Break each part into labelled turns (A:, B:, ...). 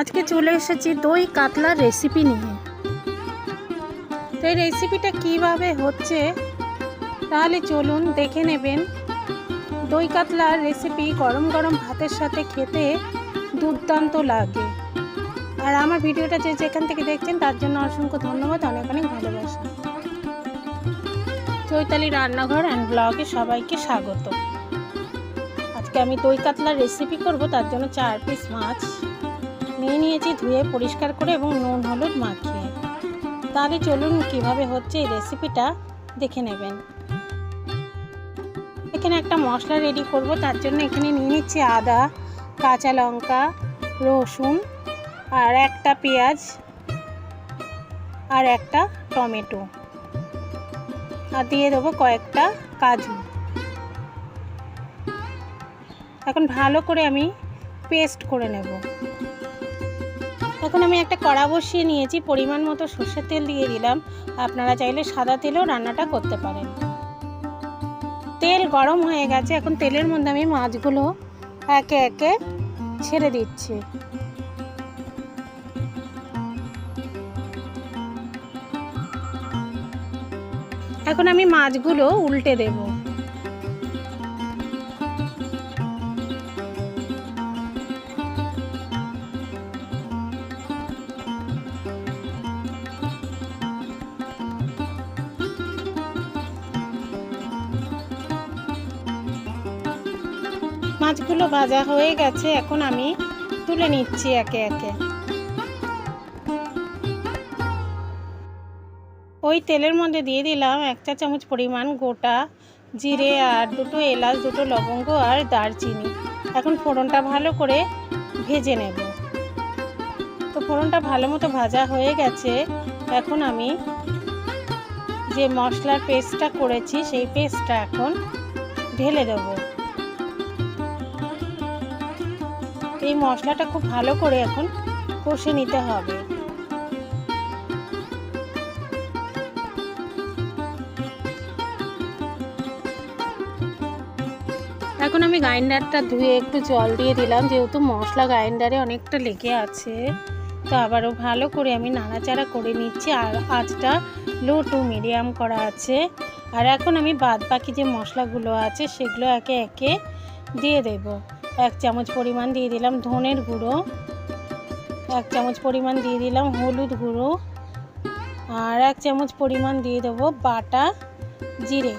A: আজকে চলে এসেছি দই কাতলার রেসিপি নিয়ে। তো এই রেসিপিটা কীভাবে হচ্ছে, তাহলে চলুন দেখে নেবেন। দই কাতলার রেসিপি গরম গরম ভাতের সাথে খেতে দুর্দান্ত লাগে। আর আমার ভিডিওটা যে যেখান থেকে দেখছেন, তার জন্য অসংখ্য ধন্যবাদ, অনেক অনেক ভালোবাসা। চৈতালি রান্নাঘর অ্যান্ড ব্লগে সবাইকে স্বাগত। আজকে আমি দই কাতলার রেসিপি করব, তার জন্য চার পিস মাছ। নিয়ে নিয়েছি ধুয়ে পরিষ্কার করে এবং নুন, হলুদ মাখিয়ে। তাহলে চলুন কীভাবে হচ্ছে এই রেসিপিটা দেখে নেবেন। এখানে একটা মশলা রেডি করব, তার জন্য এখানে নিয়ে নিচ্ছি আদা, কাঁচা লঙ্কা, রসুন আর একটা পেঁয়াজ আর একটা টমেটো। আর দিয়ে দেবো কয়েকটা কাজু। এখন ভালো করে আমি পেস্ট করে নেব। এখন আমি একটা কড়া বসিয়ে নিয়েছি, পরিমাণ মতো সর্ষের তেল দিয়ে দিলাম। আপনারা চাইলে সাদা তেলেও রান্নাটা করতে পারেন। তেল গরম হয়ে গেছে, এখন তেলের মধ্যে আমি মাছগুলো একে একে ছেড়ে দিচ্ছি। এখন আমি মাছগুলো উল্টে দেবো। মাছগুলো ভাজা হয়ে গেছে, এখন আমি তুলে নিচ্ছি একে একে। ওই তেলের মধ্যে দিয়ে দিলাম এক চা চামচ পরিমাণ গোটা জিরে আর দুটো এলাচ, দুটো লবঙ্গ আর দারচিনি। এখন ফোড়নটা ভালো করে ভেজে নেব। তো ফোড়নটা ভালো মতো ভাজা হয়ে গেছে, এখন আমি যে মশলার পেস্টটা করেছি সেই পেস্টটা এখন ঢেলে দেবো। এই মশলাটা খুব ভালো করে এখন কষে নিতে হবে। এখন আমি গ্রাইন্ডারটা ধুয়ে একটু জল দিয়ে দিলাম, যেহেতু মশলা গ্রাইন্ডারে অনেকটা লেগে আছে। তো আবারও ভালো করে আমি নাড়াচাড়া করে নিচ্ছি, আর আঁচটা লো টু মিডিয়াম করা আছে। আর এখন আমি বাদ বাকি যে মশলাগুলো আছে, সেগুলো একে একে দিয়ে দেবো। এক চামচ পরিমাণ দিয়ে দিলাম ধনের গুঁড়ো, এক চামচ পরিমাণ দিয়ে দিলাম হলুদ গুঁড়ো আর এক চামচ পরিমাণ দিয়ে দেবো বাটা জিরে।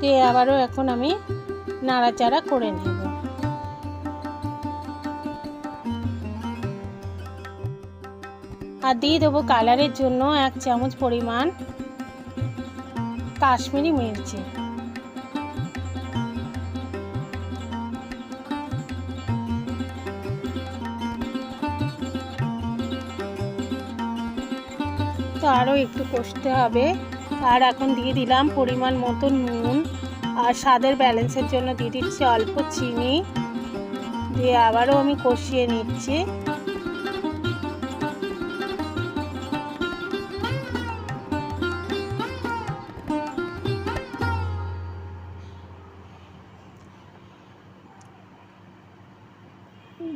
A: দিয়ে আবারও এখন আমি নাড়াচাড়া করে নেব। আর দিয়ে দেবো কালারের জন্য এক চামচ পরিমাণ কাশ্মীরি মির্চি। তো আরও একটু কষতে হবে। আর এখন দিয়ে দিলাম পরিমাণ মতো নুন। আর স্বাদের ব্যালেন্সের জন্য দিয়ে দিচ্ছি অল্প চিনি। দিয়ে আবারও আমি কষিয়ে নিচ্ছি।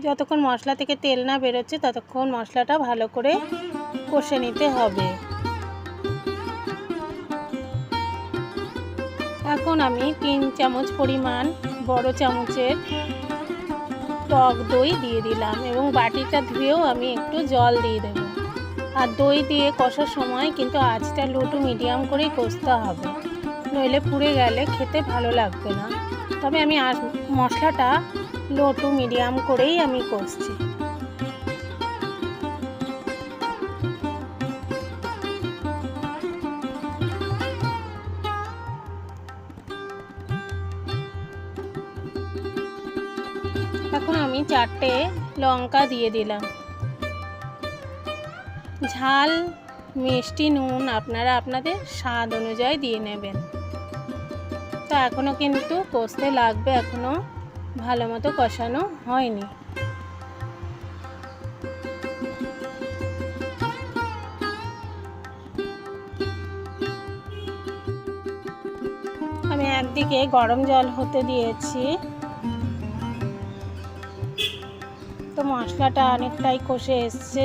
A: যতক্ষণ মশলা থেকে তেল না বেরোচ্ছে, ততক্ষণ মশলাটা ভালো করে কষে নিতে হবে। এখন আমি তিন চামচ পরিমাণ বড় চামচের টক দই দিয়ে দিলাম এবং বাটিটা ধুয়েও আমি একটু জল দিয়ে দেব। আর দই দিয়ে কষার সময় কিন্তু আঁচটা লো টু মিডিয়াম করেই কষতে হবে। নইলে পুড়ে গেলে খেতে ভালো লাগবে না। তবে আমি মশলাটা লো মিডিয়াম করেই আমি কষছি। এখন আমি চারটে লঙ্কা দিয়ে দিলাম। ঝাল, মিষ্টি, নুন আপনারা আপনাদের স্বাদ অনুযায়ী দিয়ে নেবেন। তো এখনও কিন্তু কষতে লাগবে এখনও ভালো মতো কষানো হয়নি। আমি একদিকে গরম জল হতে দিয়েছি। তো মশলাটা অনেকটাই কষে এসছে।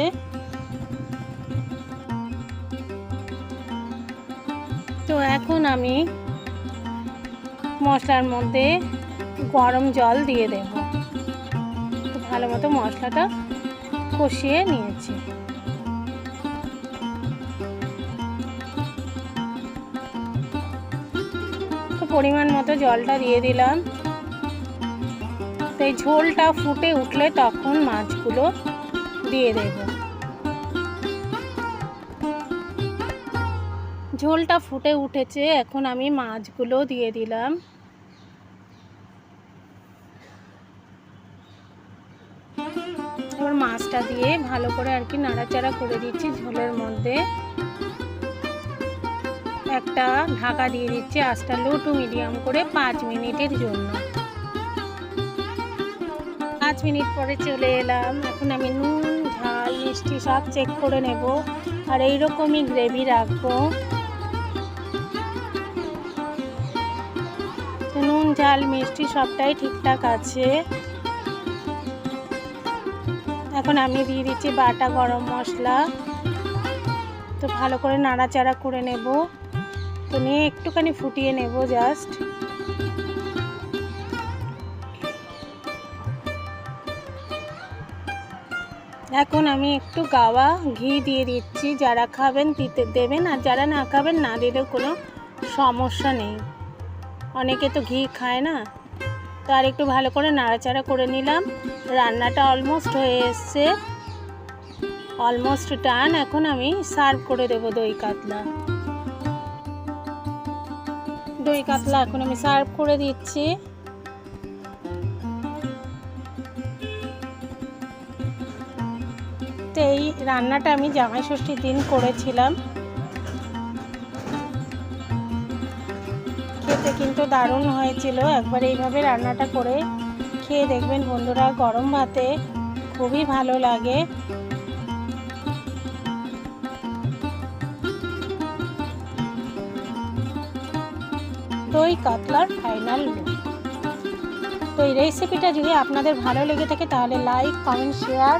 A: তো এখন আমি মশলার মধ্যে গরম জল দিয়ে দেব। তো ভালো মতো মশলাটা কষিয়ে নিয়েছি। তো পরিমাণ মতো জলটা দিয়ে দিলাম। এই ঝোলটা ফুটে উঠলে তখন মাছগুলো দিয়ে দেব। ঝোলটা ফুটে উঠেছে, এখন আমি মাছগুলো দিয়ে দিলাম। মাছটা দিয়ে ভালো করে আর কি নাড়াচাড়া করে দিচ্ছি ঝোলের মধ্যে। একটা ঢাকা দিয়ে দিচ্ছি আঁচটা লো টু মিডিয়াম করে পাঁচ মিনিটের জন্য। মিনিট পরে চলে এলাম। এখন আমি নুন, ঝাল, মিষ্টি সব চেক করে নেব। আর এইরকমই গ্রেভি রাখব। নুন, ঝাল, মিষ্টি সবটাই ঠিকঠাক আছে। এখন আমি দিয়ে দিচ্ছি বাটা গরম মশলা। তো ভালো করে নাড়াচাড়া করে নেব। তো নিয়ে একটুখানি ফুটিয়ে নেব জাস্ট এখন আমি একটু গাওয়া ঘি দিয়ে দিচ্ছি। যারা খাবেন দিতে দেবেন, আর যারা না খাবেন না দিলেও কোনো সমস্যা নেই। অনেকে তো ঘি খায় না। তো আর একটু ভালো করে নাড়াচাড়া করে নিলাম। রান্নাটা অলমোস্ট হয়ে এসছে। অলমোস্ট টান এখন আমি সার্ভ করে দেব দই কাতলা। দই কাতলা এখন আমি সার্ভ করে দিচ্ছি। তো এই রান্নাটা আমি জামাই ষষ্ঠীর দিন করেছিলাম। খেতে কিন্তু দারুণ হয়েছিল। একবার এইভাবে রান্নাটা করে খেয়ে দেখবেন বন্ধুরা, গরম ভাতে খুবই ভালো লাগে। দই কাতলার ফাইনাল তো এই রেসিপিটা যদি আপনাদের ভালো লেগে থাকে তাহলে লাইক কমেন্ট শেয়ার